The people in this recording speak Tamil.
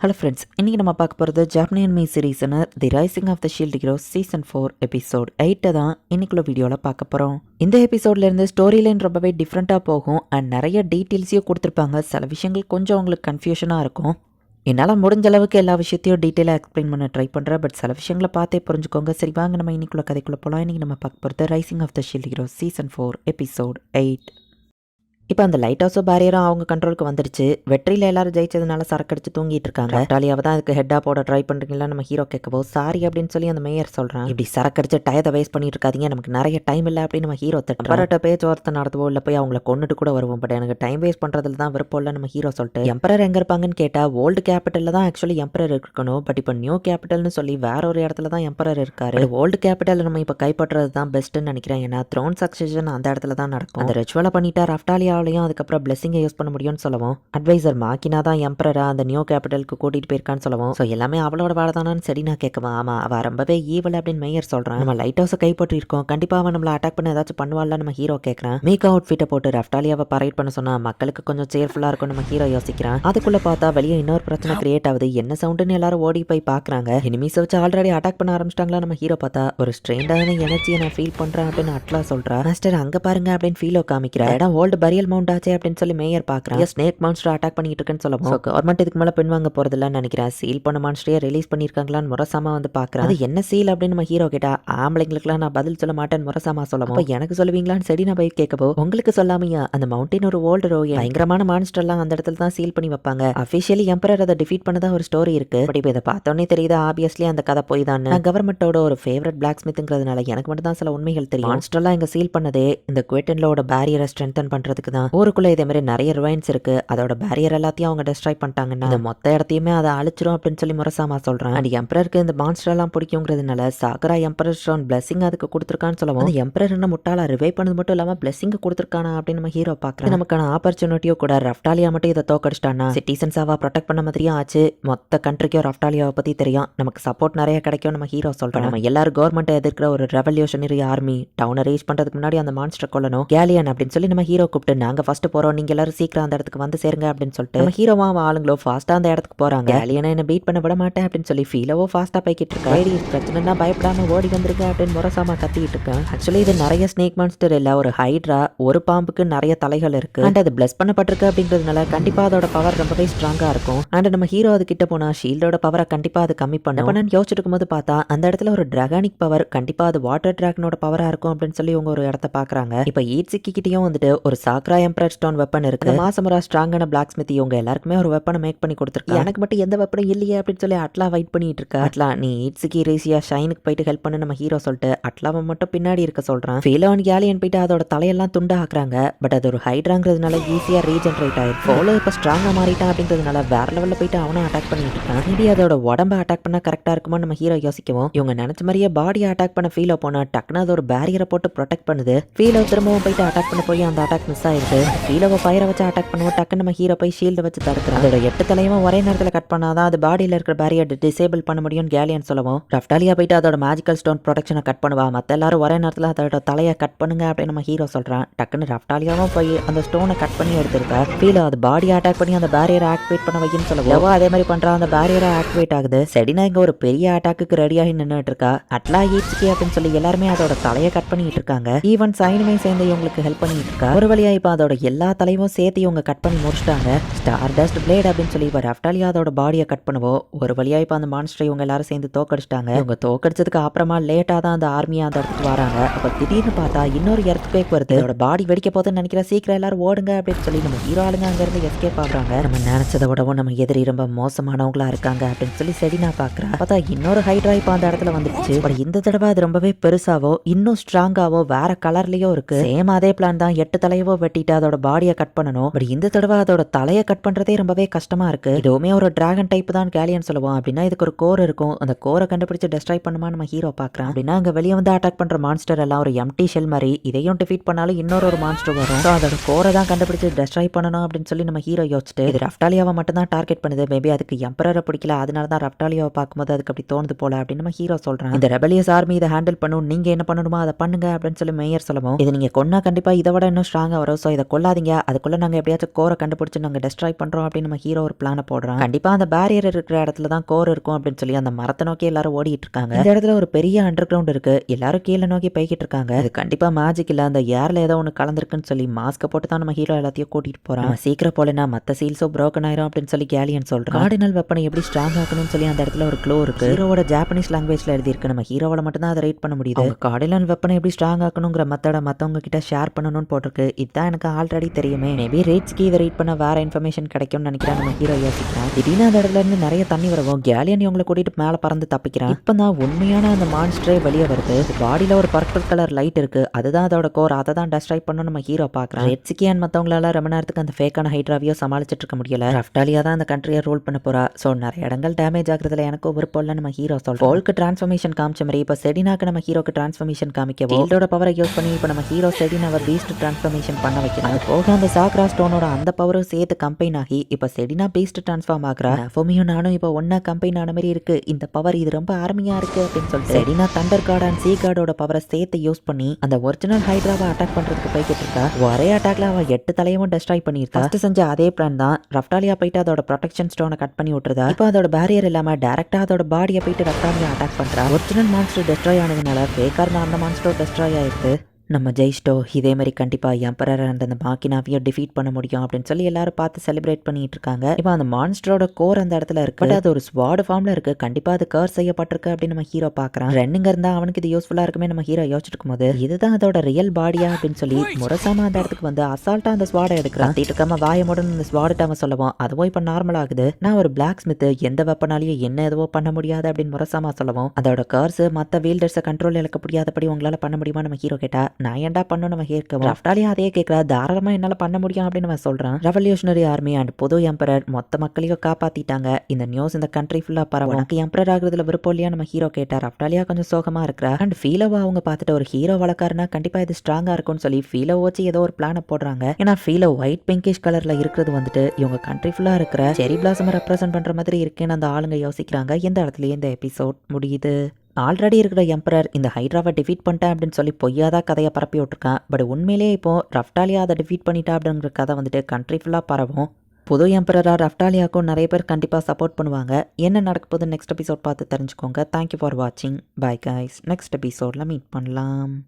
ஹலோ ஃப்ரெண்ட்ஸ் இன்றைக்கி நம்ம பார்க்க போகிறது ஜாப்பனியன் மீ சீரீஸ்னு the rising of the shield hero season four episode எயிட்டை தான் இன்னைக்குள்ள வீடியோவில் பார்க்க போகிறோம் இந்த எபிசோட்லேருந்து ஸ்டோரி லைன் ரொம்பவே டிஃப்ரெண்ட்டாக போகும் அண்ட் நிறைய டீட்டெயில்ஸையும் கொடுத்துருப்பாங்க. சில விஷயங்கள் கொஞ்சம் அவங்களுக்கு கன்ஃபியூஷனாக இருக்கும். என்னால் முடிஞ்ச அளவுக்கு எல்லா விஷயத்தையும் டீட்டெயிலாக எக்ஸ்பிளைன் பண்ண ட்ரை பண்ணுறேன் பட் சில விஷயங்களை பார்த்தே புரிஞ்சுக்கோங்க. சரி வாங்க நம்ம இன்னைக்குள்ள கதைக்குள்ளே போகலாம் இன்றைக்கி நம்ம பார்க்க போகிறது rising of the shield hero season four episode eight இப்போ அந்த லைட் ஹவுஸோ பேரியரும் அவங்க கண்ட்ரோலுக்கு வந்துருச்சு. வெற்றியில் எல்லாரும் ஜெயிச்சதுனால சரக்கடிச்சு தூங்கிட்டு இருக்காங்க. டாலியாவை தான் அதுக்கு ஹெட்டாக போட ட்ரை பண்ணுறீங்களா நம்ம ஹீரோ கேட்கவோ சாரி அப்படின்னு சொல்லி அந்த மேயர் சொல்கிறான் இப்படி சரக்கடிச்சு டயத்தை வேஸ்ட் பண்ணிட்டு இருக்காதீங்க. நமக்கு நிறைய டைம் இல்லை அப்படின்னு நம்ம ஹீரோ தட்டுறட்ட பேச்சுவார்த்தை நடத்துவோம். இல்லை போய் அவங்கள கொண்டுட்டு கூட வருவோம். பட் எனக்கு டைம் வேஸ்ட் பண்ணுறதுல தான் விருப்பம் இல்லை நம்ம ஹீரோ சொல்லிட்டு எம்பரர் எங்கே இருப்பாங்கன்னு கேட்டால் ஓல்டு கேபிட்டலில் தான் ஆக்சுவலி எம்பரர் இருக்கணும். பட் இப்போ நியூ கேபிட்டல்னு சொல்லி வேற ஒரு இடத்துல தான் எம்பரர் இருக்காரு. ஓல்டு கேபிட்டல் நம்ம இப்போ கைப்பற்றுறது தான் பெஸ்ட்டுன்னு நினைக்கிறேன். ஏன்னா த்ரோன் சக்சஷன் அந்த இடத்துல தான் நடக்கும். அந்த ரிச்சுவலை பண்ணிட்டா இந்தியாவிலையும் அதுக்கப்புறம் பிளெஸிங்கை யூஸ் பண்ண முடியும்னு சொல்லவும் அட்வைசர் மாக்கினா தான் எம்பரரா அந்த நியூ கேபிட்டலுக்கு கூட்டிட்டு போயிருக்கான்னு சொல்லவும் ஸோ எல்லாமே அவளோட வேலை தானான்னு சரி நான் கேட்கவா? ஆமா அவ ரொம்பவே ஈவல் அப்படின்னு மேயர் சொல்றான். நம்ம லைட் ஹவுஸை கைப்பற்றி இருக்கோம் கண்டிப்பா அவன் நம்மள அட்டாக் பண்ண ஏதாச்சும் பண்ணுவாள்ல நம்ம ஹீரோ கேட்கறான் அவுட் ஃபிட்டை போட்டு ரஃப்டாலியாவை பரைட் பண்ண சொன்னா மக்களுக்கு கொஞ்சம் சேர்ஃபுல்லா இருக்கும் நம்ம ஹீரோ யோசிக்கிறான். அதுக்குள்ள பார்த்தா வெளியே இன்னொரு பிரச்சனை கிரியேட் ஆகுது. என்ன சவுண்டுன்னு எல்லாரும் ஓடி போய் பாக்குறாங்க எனிமீஸ் வச்சு ஆல்ரெடி அட்டாக் பண்ண ஆரம்பிச்சிட்டாங்களா நம்ம ஹீரோ பார்த்தா ஒரு ஸ்ட்ரெயின்டான எனர்ஜியை நான் ஃபீல் பண்றேன் அப்படின்னு அட்லா சொல்றா. மாஸ்டர் அங்க பாருங்க அப்படின்னு ஃபீலோ காமிக்கிறா. இடம் ஓல்டு பரியல் மவுண்ட் ஆச்சே அப்படின்னு சொல்லி மேயர் பாக்குறான். ஸ்னேக் மான்ஸ்டர் அட்டாக் பண்ணிட்டு இருக்குன்னு சொல்லவும் கவர்மெண்ட் இதுக்கு மேல பின்வாங்க போறதில்லன்னு நினைக்கிறேன். சீல் பண்ண மான்ஸ்டரே ரிலீஸ் பண்ணிருக்காங்களான்னு முரசாமா வந்து பாக்குறான். அது என்ன சீல் அப்படின்னு நம்ம ஹீரோ கேட்டா ஆம்பளைங்களுக்குலாம் நான் பதில் சொல்ல மாட்டேன்னு முரசாமா சொல்லவும் எனக்கு சொல்லுவீங்களான்னு சரி நான் போய் கேட்கவோ உங்களுக்கு சொல்லாமையா? அந்த மவுண்டன் ஒரு ஓல்டு ரோ பயங்கரமான மான்ஸ்டர் எல்லாம் அந்த இடத்துல தான் சீல் பண்ணி வைப்பாங்க. அபிஷியலி எம்பரர் அதை டிஃபீட் பண்ணதா ஒரு ஸ்டோரி இருக்கு. பட் இப்போ இதை பார்த்தோன்னே தெரியுது? ஆப்வியஸ்லி அந்த கதை போய் தான். கவர்மெண்டோட ஒரு ஃபேவரட் பிளாக் ஸ்மித்ங்கிறதுனால எனக்கு மட்டும் தான் சில உண்மைகள் தெரியும். மான்ஸ்டர்லாம் இங்க சீல் பண்ணதே இந்த குவேட்டன்லோட பேரியரை ஸ்ட்ரென்தன் பண்றதுக்கு தான் ஊருக்குள்ளே இதே மாதிரி நிறைய ரிவைன்ஸ் இருக்கு. அதோட பேரியர் எல்லாத்தையும் அவங்க டிஸ்ட்ராய் பண்ணிட்டாங்கன்னா இந்த மொத்த இடத்தையுமே அதை அழிச்சிரும் அப்படின்னு சொல்லி முரசாமா சொல்றான். அண்ட் எம்பரருக்கு இந்த மான்ஸ்டர் எல்லாம் பிடிக்குங்கிறதுனால சாகரா எம்பரர் ஸ்டோன் பிளஸிங் அதுக்கு கொடுத்துருக்கான்னு சொல்லுவோம் எம்பரர் என்ன முட்டாளா ரிவை பண்ணது மட்டும் இல்லாம பிளஸிங் கொடுத்துருக்கானா அப்படின்னு நம்ம ஹீரோ பாக்குறோம் நமக்கான ஆப்பர்ச்சுனிட்டியோ கூட ரஃப்டாலியா மட்டும் இதை தோக்கடிச்சிட்டானா சிட்டிசன்ஸாவா ப்ரொடெக்ட் பண்ண மாதிரியும் ஆச்சு. மொத்த கண்ட்ரிக்கும் ரஃப்டாலியாவை பத்தி தெரியும். நமக்கு சப்போர்ட் நிறைய கிடைக்கும் நம்ம ஹீரோ சொல்றோம். நம்ம எல்லாரும் கவர்மெண்ட் எதிர்க்கிற ஒரு ரெவல்யூஷனரி ஆர்மி டவுனை ரீச் பண்றதுக்கு முன்னாடி அந்த மான்ஸ்டர் கொல்லணும். கேலியன் அப்படின்னு சொல்லி நம்ம ஹீரோ கூப்பிட்டு நாங்க ஃபர்ஸ்ட் போறோம். நீங்க எல்லாரும் சீக்கிரம் அந்த இடத்துக்கு வந்து சேருங்க அப்படின்னு சொல்லிட்டு நம்ம ஹீரோவா ஆளுங்களோ ஃபாஸ்டா அந்த இடத்துக்கு போறாங்க. கேலியனை என்ன பீட் பண்ண விட மாட்டேன் அப்படின்னு சொல்லி ஃபீலவோ ஃபாஸ்டா போய்கிட்டு இருக்கா? லேடிஸ் பிரச்சனைனா பயப்படாம ஓடி வந்திருக்க அப்படின்னு முரசாமா கத்திக்கிட்டு இருக்கேன் ஆக்சுவலி இது நிறைய ஸ்னேக் மான்ஸ்டர் இல்ல. ஒரு ஹைட்ரா ஒரு பாம்புக்கு நிறைய தலைகள் இருக்கு. அண்ட் அது பிளஸ் பண்ணப்பட்டிருக்கு அப்படின்றதுனால கண்டிப்பா அதோட பவர் ரொம்பவே ஸ்ட்ராங்கா இருக்கும். அண்ட் நம்ம ஹீரோ அது கிட்ட போனா ஷீல்டோட பவரை கண்டிப்பா அது கம்மி பண்ணும். பண்ணு யோசிச்சுட்டு இருக்கும்போது பார்த்தா அந்த இடத்துல ஒரு டிராகனிக் பவர் கண்டிப்பா அது வாட்டர் டிராகனோட பவரா இருக்கும் அப்படின்னு சொல்லி இவங்க ஒரு இடத்த பாக்குறாங்க இப்ப ஈட்சிக்கி கிட்டயும் வந்துட்டு ஒரு சாக்ரா எம்பரர் ஸ்டோன் வெப்பன் இருக்கு. மாசமரா ஸ்ட்ராங்கான பிளாக் ஸ்மித் இவங்க எல்லாருக்குமே ஒரு வெப்பனை மேக் பண்ணி கொடுத்துருக்காங்க எனக்கு மட்டும் எந்த வெப்பனும் இல்லையே அப்படின்னு சொல்லி அட்லா வெயிட் பண்ணிட்டு இருக்கா? அட்லா நீ ஈட்ஸுக்கு ரேசியா ஷைனுக்கு போயிட்டு ஹெல்ப் பண்ணு நம்ம ஹீரோ சொல்லிட்டு அட்லாவை மட்டும் பின்னாடி இருக்க சொல்றான். ஃபீலோன் கேலியன் போயிட்டு அதோட தலையெல்லாம் துண்டா ஆக்குறாங்க பட் அது ஒரு ஹைட்ராங்கிறதுனால ஈஸியா ரீஜென்ரேட் ஆயிருக்கு ஃபோலோ இப்போ ஸ்ட்ராங்கா மாறிட்டான் அப்படின்றதுனால வேற லெவல்ல போயிட்டு அவனும் அட்டாக் பண்ணிட்டு இருக்கான். மேபி அதோட உடம்ப அட்டாக் பண்ணா கரெக்டா இருக்குமோ நம்ம ஹீரோ யோசிக்கவும். இவங்க நினைச்ச மாதிரியே பாடியை அட்டாக் பண்ண ஃபீலோ போனா டக்குனு அது ஒரு பேரியரை போட்டு ப்ரொடெக்ட் பண்ணுது. ஃபீலோ திரும்பவும் போயிட்டு அட்டாக் பண்ண போய் அந்த அட்டாக் மிஸ் ஆயிருக்கு ஃபீலோவை ஃபயரை வச்சு அட்டாக் பண்ணுவோம். டக்குன்னு நம்ம ஹீரோ போய் ஷீல்டை வச்சு தடுக்கிறான் அதோட எட்டு தலையும் ஒரே நேரத்தில் கட் பண்ணாதான் அது பாடியில் இருக்கிற பேரியர் டிசேபிள் பண்ண முடியும்னு கேலியன் சொல்லவும். ரஃப்டாலியா போயிட்டு அதோட மேஜிக்கல் ஸ்டோன் ப்ரொடெக்ஷனை கட் பண்ணுவா. மற்ற எல்லாரும் ஒரே நேரத்தில் அதோட தலையை கட் பண்ணுங்க அப்படின்னு நம்ம ஹீரோ சொல்றான். டக்குன்னு ரஃப்டாலியாவும் போய் அந்த ஸ்டோனை கட் பண்ணி எடுத்திருக்கா ஃபீல் அது பாடியை அட்டாக் பண்ணி அந்த பேரியரை ஆக்டிவேட் பண்ண வைக்கன்னு சொல்லவும். அதே மாதிரி பண்றா. அந்த பேரியரை ஆக்டிவேட் ஆகுது. செடினா இங்க ஒரு பெரிய அட்டாக்கு ரெடியாகி நின்றுட்டு இருக்கா. அட்லா ஈட்ஸ்கி அப்படின்னு சொல்லி எல்லாருமே அதோட தலையை கட் பண்ணிட்டு இருக்காங்க. ஈவன் சைனுமே சேர்ந்து இவங்களுக்கு ஹெல்ப் பண்ணிட்டு இருக்கா. ஒரு வழியா இப்போ அதோட எல்லா தலையும் சேர்த்து இவங்க கட் பண்ணி முடிச்சிட்டாங்க. ஸ்டார் டஸ்ட் பிளேட் அப்படின்னு சொல்லி இப்போ ரஃப்டாலியா அதோட பாடியை கட் பண்ணுவோம் ஒரு வழியா இப்போ அந்த மான்ஸ்டர் இவங்க எல்லாரும் சேர்ந்து தோக்கடிச்சிட்டாங்க. இவங்க தோக்கடிச்சதுக்கு அப்புறமா லேட்டா தான் அந்த ஆர்மியா அந்த இடத்துக்கு வராங்க. அப்ப திடீர்னு பார்த்தா இன்னொரு எர்த்குவேக் வருது. அதோட பாடி வெடிக்க போதுன்னு நினைக்கிறேன் சீக்கிரம் எல்லாரும் ஓடுங்க அப்படின்னு சொல்லி நம்ம ஹீரோ ஆளுங்க அங்க இருந்து எஸ்கேப் ஆகுறாங்க. நம்ம நினைச்சதை விடவும் நம்ம எதிரி ரொம்ப மோசமானவங்களா இருக்காங்க அப்படின்னு சொல்லி சரி நான் பாக்குறேன் பார்த்தா இன்னொரு ஹைட்ரா இப்போ அந்த இடத்துல வந்துடுச்சு. பட் இந்த தடவை அது ரொம்பவே பெருசாவோ இன்னும் ஸ்ட்ராங்காவோ வேற கலர்லயோ இருக்கு. சேம் அதே பிளான் தான். எட்டு தலையவோ வெட்டிட்டு அதோட பாடியை கட் பண்ணணும். பட் இந்த தடவை அதோட தலையை கட் பண்றதே ரொம்பவே கஷ்டமா இருக்கு. இதுவுமே ஒரு டிராகன் டைப் தான் கேலியன் சொல்லுவோம். அப்படின்னா இதுக்கு ஒரு கோர் இருக்கும். அந்த கோரை கண்டுபிடிச்சு டெஸ்ட்ராய் பண்ணுமா நம்ம ஹீரோ பாக்குறோம் அப்படின்னா அங்க வெளியே வந்து அட்டாக் பண்ற மான்ஸ்டர் எல்லாம் ஒரு எம்டி ஷெல் மாதிரி இதையும் டிஃபீட் பண்ணாலும் இன்னொரு ஒரு மான்ஸ்டர் வரும். ஸோ அதோட கோரை தான் கண்டுபிடிச்சு டெஸ்ட்ராய் பண்ணணும் அப்படின்னு சொல்லி நம்ம ஹீரோ யோசிச்சுட்டு இது ரஃப்டாலியாவை மட்டும் தான் டார்கெட் பண்ணுது. மேபி அதுக்கு எம்பரரை பிடிக்கல. அதனால தான் ரஃப்டாலியாவை பார்க்கும்போது அதுக்கு அப்படி தோணுது போல அப்படின்னு நம்ம ஹீரோ சொல்றான். இந்த ரெபலியஸ் ஆர்மி இதை ஹேண்டில் பண்ணும். நீங்க என்ன பண்ணணுமோ அதை பண்ணுங்க அப்படின்னு சொல்லி மேயர் சொல்லவும். இது நீங்க கொன்னா கண்டிப்பா இதை விட இன்னும் ஸ்ட்ராங்கா வரும். ஸோ இதை கொல்லாதீங்க அதுக்குள்ளே நாங்கள் எப்படியாச்சும் கோரை கண்டுபிடிச்சி நாங்கள் டெஸ்ட்ராய் பண்ணுறோம் அப்படின்னு நம்ம ஹீரோ ஒரு பிளானை போடுறோம் கண்டிப்பாக அந்த பேரியர் இருக்கிற இடத்துல தான் கோர் இருக்கும் அப்படின்னு சொல்லி அந்த மரத்தை நோக்கி எல்லாரும் ஓடிட்டு இருக்காங்க. இந்த இடத்துல ஒரு பெரிய அண்டர் கிரவுண்ட் இருக்குது எல்லாரும் கீழே நோக்கி போய்கிட்டு இருக்காங்க. அது கண்டிப்பாக மேஜிக் இல்லை. அந்த ஏரில் ஏதோ ஒன்று கலந்துருக்குன்னு சொல்லி மாஸ்க்கை போட்டு தான் நம்ம ஹீரோ எல்லாத்தையும் கூட்டிட்டு போகிறோம் சீக்கிரம் போலனா மற்ற சீல்ஸோ ப்ரோக்கன் ஆயிரும் அப்படின்னு சொல்லி கேலியன் சொல்றோம் கார்டினல் வெப்பனை எப்படி ஸ்ட்ராங் ஆகணும்னு சொல்லி அந்த இடத்துல ஒரு க்ளோ இருக்கு. ஹீரோவோட ஜாப்பனீஸ் லாங்குவேஜில் எழுதியிருக்கு. நம்ம ஹீரோவோட மட்டும் தான் அதை ரைட் பண்ண முடியுது. கார்டினல் வெப்பனை எப்படி ஸ்ட்ராங் ஆகணுங்கிற மத்தோட மற்றவங்க கிட்ட ஷேர் பண்ணணும்னு போட்டிருக்கு. இதுதான் எனக்கு ஆல்ரெடி தெரியுமே. மேபி ரேட்ஸ்க்கு இதை ரீட் பண்ண வேற இன்ஃபர்மேஷன் கிடைக்கும்னு நினைக்கிறேன். நம்ம ஹீரோ யோசிக்கிறேன் திடீர்னு அந்த இடத்துல இருந்து நிறைய தண்ணி வரவும் கேலியன் இவங்களை கூட்டிட்டு மேல பறந்து தப்பிக்கிறான். இப்பதான் உண்மையான அந்த மான்ஸ்டரே வெளியே வருது. பாடியில ஒரு பர்பிள் கலர் லைட் இருக்கு. அதுதான் அதோட கோர் அதை தான் டெஸ்ட்ராய் பண்ணணும் நம்ம ஹீரோ பாக்குறோம் ரெட்ஸிக்கி அண்ட் மத்தவங்களால ரொம்ப நேரத்துக்கு அந்த ஃபேக்கான ஹைட்ராவியோ சமாளிச்சிட்டு இருக்க முடியல. ரஃப்டாலியா தான் அந்த கண்ட்ரியை ரூல் பண்ண போறா. ஸோ நிறைய இடங்கள் டேமேஜ் ஆகுறதுல எனக்கும் விருப்பம் இல்லை நம்ம ஹீரோ சொல்றோம் போல்க்கு டிரான்ஸ்ஃபர்மேஷன் காமிச்ச மாதிரி இப்போ செடினாக்கு நம்ம ஹீரோக்கு டிரான்ஸ்ஃபர்மேஷன் காமிக்க வேல்டோட பவரை யூஸ் பண்ணி இப்போ நம்ம ஹீரோ செடினாவை பீஸ்ட் டிரான்ஸ்ஃபர்மேஷன் பண்ண அது போக அந்த சாக்ரா ஸ்டோனோட அந்த பவரும் சேர்த்து கம்பைன் ஆகி இப்போ செடினா பீஸ்ட் டிரான்ஸ்ஃபார்ம் ஆகுறா ஃபோமியும் நானும் இப்போ ஒன்னா கம்பைன் ஆன மாதிரி இருக்கு. இந்த பவர் இது ரொம்ப அருமையா இருக்கு அப்படின்னு சொல்லிட்டு. செடினா தண்டர் கார்டு அண்ட் சீ கார்டோட பவரை சேர்த்து யூஸ் பண்ணி அந்த ஒரிஜினல் ஹைட்ராவை அட்டாக் பண்றதுக்கு போய்கிட்டு இருக்கா. ஒரே அட்டாக்ல அவ எட்டு தலையும் டெஸ்ட்ராய் பண்ணியிருக்கா. ஃபர்ஸ்ட் செஞ்ச அதே பிளான் தான். ரஃப்டாலியா போயிட்டு அதோட ப்ரொடெக்ஷன் ஸ்டோனை கட் பண்ணி விட்டுருதா இப்போ அதோட பேரியர் இல்லாம டேரக்டா அதோட பாடியை போயிட்டு ரஃப்டாலியா அட்டாக் பண்றா. ஒரிஜினல் மான்ஸ்டர் டெஸ்ட்ராய் ஆனதுனால ஃபேக்கா இருந்த அந்த மான்ஸ்டர் டெஸ்ட்ராய் ஆயிருக்கு. நம்ம ஜெயிச்சிட்டோ இதே மாதிரி கண்டிப்பாக எம்பரர் அந்த அந்த மாக்கினாவையும் டிஃபீட் பண்ண முடியும் அப்படின்னு சொல்லி எல்லாரும் பார்த்து செலிப்ரேட் பண்ணிட்டு இருக்காங்க. இப்போ அந்த மான்ஸ்டரோட கோர் அந்த இடத்துல இருக்கு. பட் அது ஒரு ஸ்வாடு ஃபார்ம்ல இருக்கு. கண்டிப்பாக அது கர் செய்யப்பட்டிருக்கு அப்படின்னு நம்ம ஹீரோ பார்க்குறான். ரெண்டுங்க இருந்தா அவனுக்கு இது யூஸ்ஃபுல்லாக இருக்குமே நம்ம ஹீரோ யோசிச்சிருக்கும் போது இதுதான் அதோட ரியல் பாடியா அப்படின்னு சொல்லி முரசாம அந்த இடத்துக்கு வந்து அசால்ட்டா அந்த ஸ்வாடை எடுக்கிறான். கத்திட்டு இருக்காம வாயமுடன் அந்த ஸ்வாடுட்டு அவன் சொல்லுவான். அதுவும் இப்போ நார்மல் ஆகுது. நான் ஒரு பிளாக் ஸ்மித் எந்த வெப்பனாலையும் என்ன எதுவோ பண்ண முடியாது அப்படின்னு முரசாமா சொல்லவும் அதோட கர்ஸ் மற்ற வீல்டர்ஸை கண்ட்ரோல் இழக்க முடியாதபடி உங்களால பண்ண முடியுமா நம்ம ஹீரோ கேட்டா நான் ஏன்டா பண்ணணும் நம்ம கேட்கவும் ரஃப்டாலியும் அதே கேட்கறா. தாராளமா என்னால பண்ண முடியும் அப்படின்னு அவன் சொல்றான். ரெவல்யூஷனரி ஆர்மி அண்ட் புது எம்பரர் மொத்த மக்களையும் காப்பாத்திட்டாங்க. இந்த நியூஸ் இந்த கண்ட்ரி ஃபுல்லா பரவும். உனக்கு எம்பரர் ஆகுறதுல விருப்பம் இல்லையா? நம்ம ஹீரோ கேட்டார் ரஃப்டாலியா கொஞ்சம் சோகமா இருக்கிறா. அண்ட் ஃபீலோவா அவங்க பார்த்துட்டு ஒரு ஹீரோ வளர்க்காருனா கண்டிப்பா இது ஸ்ட்ராங்கா இருக்கும்னு சொல்லி ஃபீலோ வச்சு ஏதோ ஒரு பிளான போடுறாங்க. ஏன்னா ஃபீலோ ஒயிட் பிங்கிஷ் கலர்ல இருக்கிறது வந்துட்டு இவங்க கண்ட்ரி ஃபுல்லா இருக்கிற செரி பிளாசம் ரெப்ரசென்ட் பண்ற மாதிரி இருக்கேன்னு அந்த ஆளுங்க யோசிக்கிறாங்க. எந்த இடத்துலயே இந்த எபிசோட் முடியுது? ஆல்ரெடி இருக்கிற எம்பரர் இந்த ஹைட்ராவை டிஃபீட் பண்ணிட்டேன் அப்படின்னு சொல்லி பொய்யாதான் கதையை பரப்பி விட்டுருக்கான். பட் உண்மையிலேயே இப்போ ரஃப்டாலியா அதை டிஃபீட் பண்ணிட்டா அப்படிங்கிற கதை வந்துட்டு கண்ட்ரி ஃபுல்லாக பரவும். புது எம்பரராக ரஃப்டாலியாக்கும் நிறைய பேர் கண்டிப்பாக சப்போர்ட் பண்ணுவாங்க. என்ன நடக்க போகுது நெக்ஸ்ட் எபிசோட் பார்த்து தெரிஞ்சுக்கோங்க. தேங்க்யூ ஃபார் வாட்சிங் பை கைஸ் நெக்ஸ்ட் எபிசோடில் மீட் பண்ணலாம்.